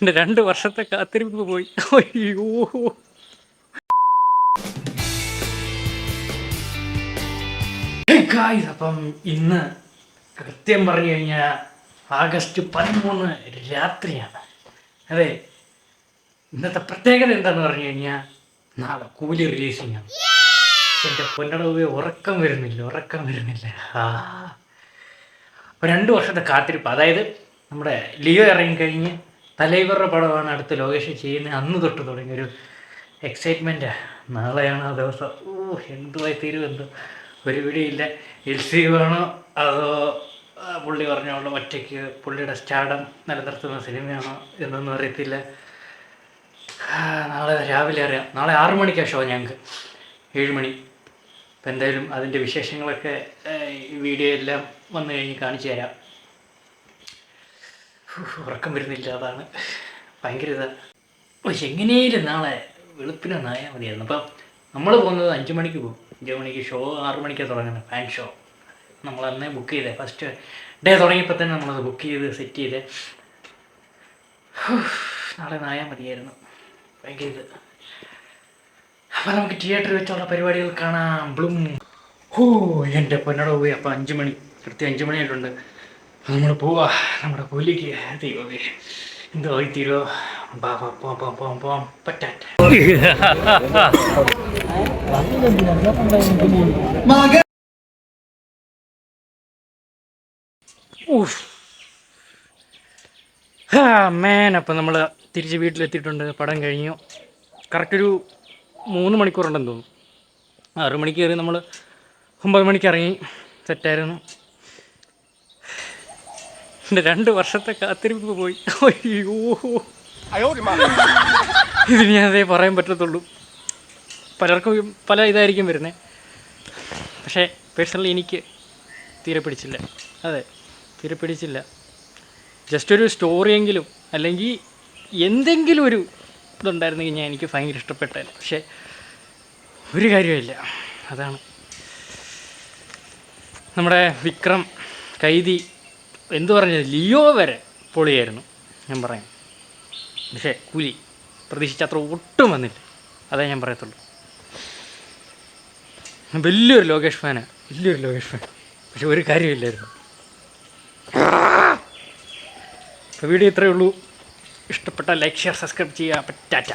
എന്റെ രണ്ട് വർഷത്തെ കാത്തിരിപ്പ് പോയി. അയ്യോ. അപ്പം ഇന്ന് കൃത്യം പറഞ്ഞു കഴിഞ്ഞാൽ ആഗസ്റ്റ് പതിമൂന്ന് രാത്രിയാണ്. അതെ ഇന്നത്തെ പ്രത്യേകത എന്താണെന്ന് പറഞ്ഞു കഴിഞ്ഞാൽ നാളെ കൂലി റിലീസിങ് ആണ് എന്റെ പൊന്നടവ് ഉറക്കം വരുന്നില്ല ഉറക്കം വരുന്നില്ല. ആ. രണ്ട് വർഷത്തെ കാത്തിരിപ്പ് അതായത് നമ്മുടെ ലിയോ ഇറങ്ങിക്കഴിഞ്ഞ് തലൈവറുടെ പടമാണ് അടുത്ത ലോകേഷ് ചെയ്യുന്നത്. അന്ന് തൊട്ട് തുടങ്ങിയ ഒരു എക്സൈറ്റ്മെന്റാണ് നാളെയാണ് ആ ദിവസം. ഓ എന്തുമായി തീരുമെന്തോ ഒരു പിടിയില്ല. എൽ സി വേണോ? അതോ പുള്ളി പറഞ്ഞോളൂ ഒറ്റയ്ക്ക് പുള്ളിയുടെ സ്റ്റാഡം നിലനിർത്തുന്ന സിനിമയാണോ എന്നൊന്നും അറിയത്തില്ല. നാളെ രാവിലെ അറിയാം. നാളെ ആറു മണിക്കാ ഷോ ഞങ്ങൾക്ക് ഏഴ് മണി. അപ്പം എന്തായാലും അതിന്റെ വിശേഷങ്ങളൊക്കെ വീഡിയോ എല്ലാം വന്നു കഴിഞ്ഞ് കാണിച്ചു തരാം. ഉറക്കം വരുന്നില്ല അതാണ്. ഭയങ്കര ഇതാ. പക്ഷെ എങ്ങനെയും നാളെ വെളുപ്പിനൊന്നായാൽ മതിയായിരുന്നു. അപ്പം നമ്മൾ പോകുന്നത് അഞ്ച് മണിക്ക് പോകും. അഞ്ച് മണിക്ക് ഷോ ആറ് മണിക്കാണ് തുടങ്ങുന്നത് ഫാൻ ഷോ നമ്മൾ അന്നേ ബുക്ക് ചെയ്തേ. ഫസ്റ്റ് ഡേ തുടങ്ങിയപ്പോൾ തന്നെ നമ്മളത് ബുക്ക് ചെയ്ത് സെറ്റ് ചെയ്ത്. നാളെ നായാൽ മതിയായിരുന്നു. ഭയങ്കര ഇത്. അപ്പം നമുക്ക് തിയേറ്ററിൽ വെച്ചുള്ള പരിപാടികൾ കാണാം. ബ്ലും. ഹോ എന്റെ പൊന്നട പോയി അപ്പം അഞ്ച് മണി. കൃത്യം അഞ്ച് മണിയായിട്ടുണ്ട്. നമ്മൾ പോവാ നമ്മുടെ പുലിക്ക്. ദൈവമേ. എന്തോ തീരോ ബാ ബാ പോം പോം പോം പോം ഊഫ് ഹാ മേൻ അപ്പം നമ്മൾ തിരിച്ച് വീട്ടിലെത്തിയിട്ടുണ്ട്. പടം കഴിഞ്ഞു. കറക്റ്റ് ഒരു മൂന്ന് മണിക്കൂറുണ്ടെന്ന് തോന്നുന്നു. ആറ് മണിക്ക് കയറി നമ്മൾ ഒമ്പത് മണിക്ക് ഇറങ്ങി. സെറ്റായിരുന്നു എന്റെ രണ്ട് വർഷത്തെ കാത്തിരിപ്പ് പോയി. അയ്യോ. ഇതിന് ഞാൻ അതേ പറയാൻ പറ്റത്തുള്ളൂ. പലർക്കും പല ഇതായിരിക്കും വരുന്നത് പക്ഷേ പേഴ്സണലി എനിക്ക് തീരെ പിടിച്ചില്ല. അതെ തീരെ പിടിച്ചില്ല. ജസ്റ്റ് ഒരു സ്റ്റോറിയെങ്കിലും അല്ലെങ്കിൽ എന്തെങ്കിലും ഒരു ഇതുണ്ടായിരുന്നെങ്കിൽ ഞാൻ എനിക്ക് ഭയങ്കര ഇഷ്ടപ്പെട്ടേ പക്ഷേ ഒരു കാര്യമില്ല അതാണ്. നമ്മുടെ വിക്രം കൈതി എന്തു പറഞ്ഞത്? ലിയോ വരെ പൊളിയായിരുന്നു. ഞാൻ പറയാം. പക്ഷേ കൂലി പ്രതീക്ഷിച്ച അത്ര ഒട്ടും വന്നില്ല. അതേ ഞാൻ പറയത്തുള്ളൂ. വലിയൊരു ലോകേഷ് ഫാനാണ് വലിയൊരു ലോകേഷ് ഫാൻ. പക്ഷെ ഒരു കാര്യമില്ലായിരുന്നു അപ്പോൾ വീഡിയോ ഇത്രയേ ഉള്ളൂ. ഇഷ്ടപ്പെട്ട ലൈക്ക് ഷെയർ സബ്സ്ക്രൈബ് ചെയ്യുക. പറ്റാറ്റ